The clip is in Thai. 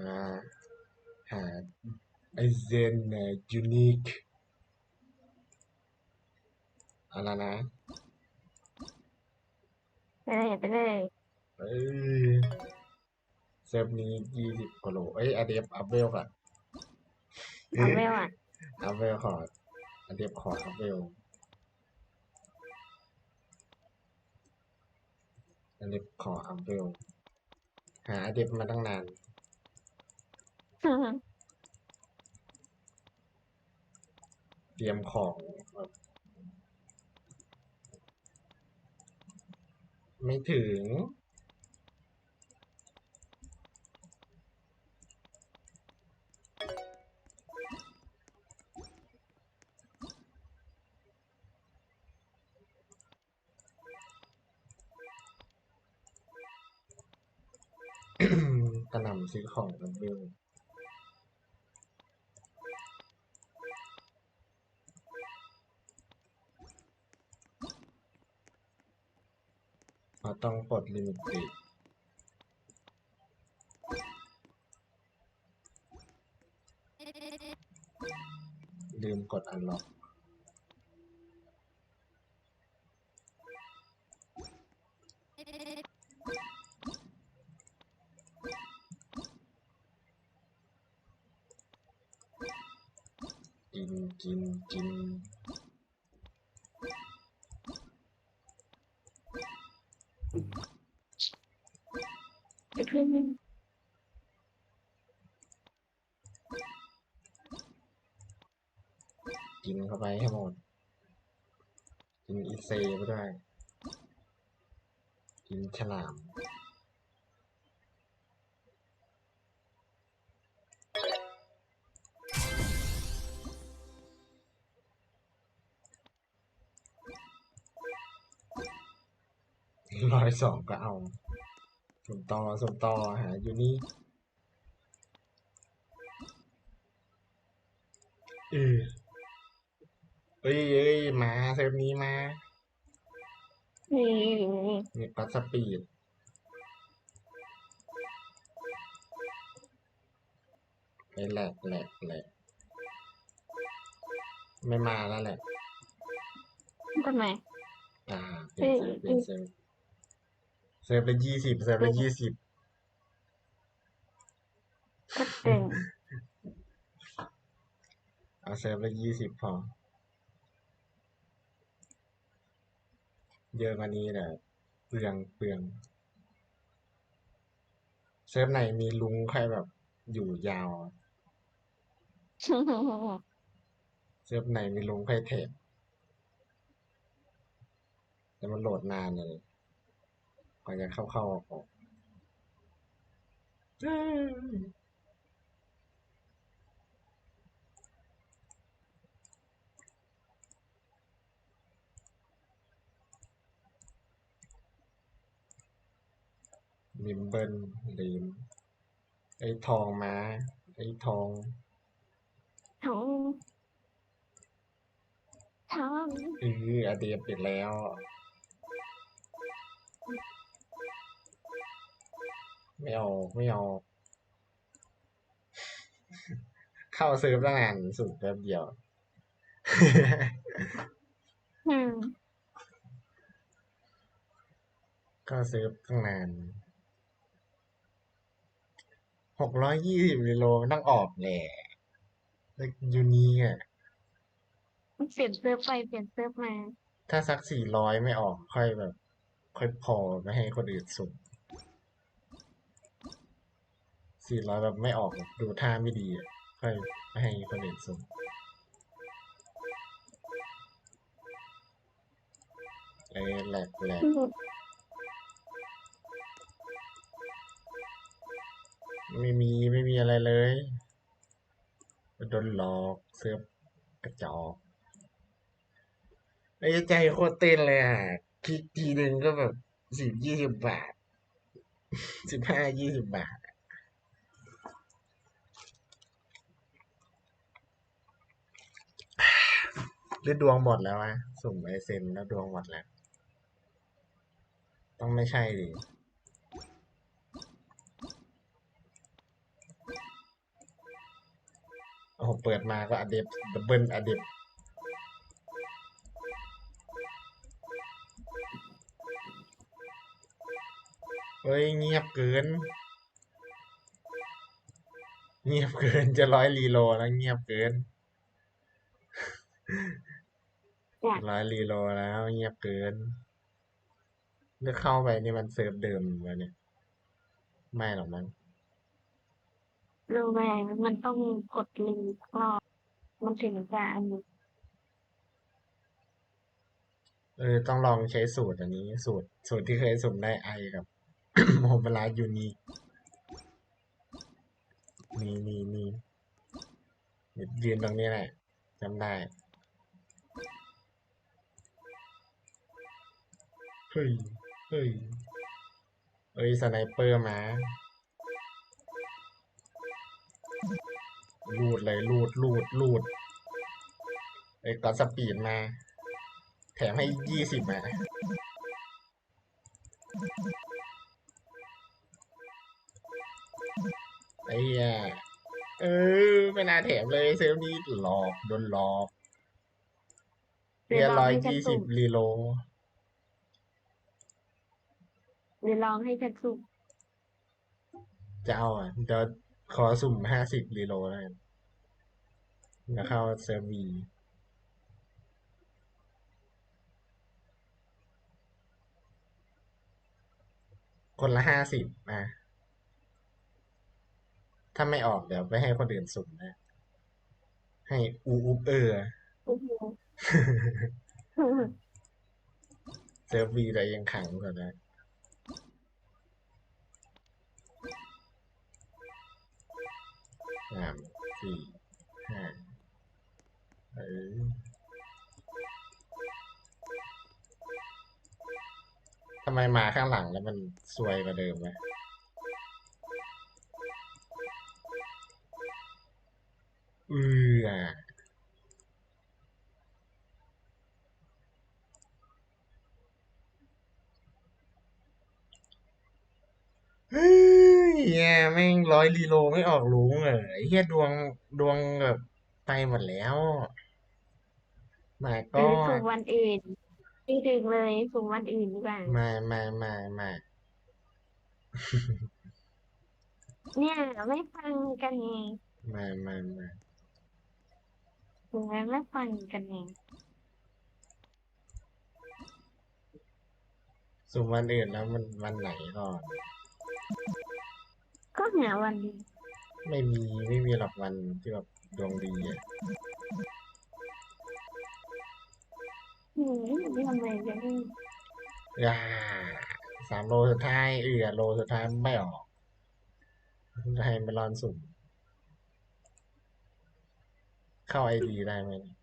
มาหาไอเซนเนยูนิคอะไรนะไปเลยไปเลยเอ้ยเซิร์ฟนี้ยี่สิบกว่าโลเอ้ยอเดฟอัพเวลก่อนเอาเวลอะอัพเวลขออเดฟขออัพเวลอเดฟขออัพเวลหาอเดฟมาตั้งนาน เตรียมของแบบไม่ถึง กระหน่ำซื้อของกันเบล เราต้องปลดลิมิตติลืมกดอันล็อกกินกินกิน กินเข้าไปให้หมด กินอีเซไปด้วย กินฉลามร้อยสองก็เอา สุ่มต่อสุ่มต่อหาอยู่นี่เออเอ้ยเอ้ยมาเซฟนี้มานี่มีปัสสปีดไปแหลกแหลกแหลกไม่มาแล้วแหละทำไมอ่าเปลี่ยนเซฟเปลี่ยนเซฟ เซิร์ฟละยี่สิบเซิร์ฟละยี่สิบก็เก่งเอาเซิร์ฟละยี่สิบพอ เยอะกว่านี้แหละเปลืองเปลืองเซิร์ฟไหนมีลุงใครแบบอยู่ยาวอะเซิร์ฟไหนมีลุงใครเทรดแต่มันโหลดนานเลย กว่าจะเข้าเข้าออกออกลิมเบิลลิมไอ้ทองมาไอ้ทองทองทองเอออเดียปิดแล้ว ไม่ออกไม่ออกเข้าเซิร์ฟตั้งนานสุดแป๊บเดียว อืมเข้าเซิร์ฟตั้งนานหกร้อยยี่สิบกิโลมันต้องออกแหละแล้วยูนีอะเปลี่ยนเซิร์ฟไปเปลี่ยนเซิร์ฟมา ถ้าสักสี่ร้อยไม่ออกค่อยแบบ ค่อยพอไม่ให้คนอื่นสุ่ม สี่ร้อยแบบไม่ออกดูท่าไม่ดี ค่อยไม่ให้คนอื่นสุ่มเอ้แหลกแหลกไม่มีไม่มีอะไรเลยโดนหลอกเสื้อกระจอกไอ้ใจโคตรเต้นเลยอะคลิกทีหนึ่งก็แบบสิบยี่สิบบาทสิบห้ายี่สิบบาท หรือดวงหมดแล้วอะสุ่มไอเซนแล้วดวงหมดแล้ว ต้องไม่ใช่ดิโอ้โหเปิดมาก็อเดบดับเบิลอเดบเฮ้ยเงียบเกิน เงียบเกินจะร้อยรีโลแล้วเงียบเกิน ร้อยรีโลแล้วเงียบเกินเลือกเข้าไปนี่มันเซิร์ฟเดิมวะเนี่ย ไม่หรอกมั้งรู้ไหมมันต้องกดลิงก์รอบมันถึงจะอันนี้เออต้องลองใช้สูตรอันนี้ สูตร สูตรที่เคยสุ่มได้ไอกับโมเวลายูนีนี่นี่นี่ยืนตรงนี้แหละจำได้ เฮ้ย เฮ้ย เอ้ยสไนเปอร์มาลูดเลยลูดลูดลูดเอ้ยก็สปีดมา แถมให้ยี่สิบมา ไอ้เหี้ยเออ ไม่น่าแถมเลยเซลลนี้หลอก โดนหลอกเรียร้อยให้ฉันยี่สิสุ่บมรีโล หรือลองให้ฉันสุ่มจะเอาอะเดี๋ยวขอสุ่มห้าสิบรีโลแล้วกันเดี๋ยวเข้าเซิร์ฟวีคนละห้าสิบอะถ้าไม่ออกเดี๋ยวไปให้คนอื่นสุ่มนะ ให้อูอุบเออ โอ้โห เซิร์ฟวีแต่ยังขังก่อนนะ สามสี่ห้าเออทำไมมาข้างหลังแล้วมันซวยกว่าเดิมไหมออเฮ้ ยแย่แม่งร้อยรีโลไม่ออกลุงเหรอไอ้เหี้ยดวงดวงแบบไปหมดแล้วมาหก็รือสุ่มวันอื่นไม่ถึงเลยสุ่มวันอื่นดีกว่ามามามามาเนี่ยไม่ฟังกันไงมามามาถึงแม้ไม่ฟังกันไงสุ่มวันอื่นแล้วมันวันไหนก่อน ก็หาวันดีไม่มีไม่มีหรอกวันที่แบบดวงดีอะอืมไม่ทำไมจะไม่อย่าสามโลสุดท้ายเออโลสุดท้ายไม่ออกให้ไปรอนสุ่มเข้าไอดีได้ไหมเนี่ย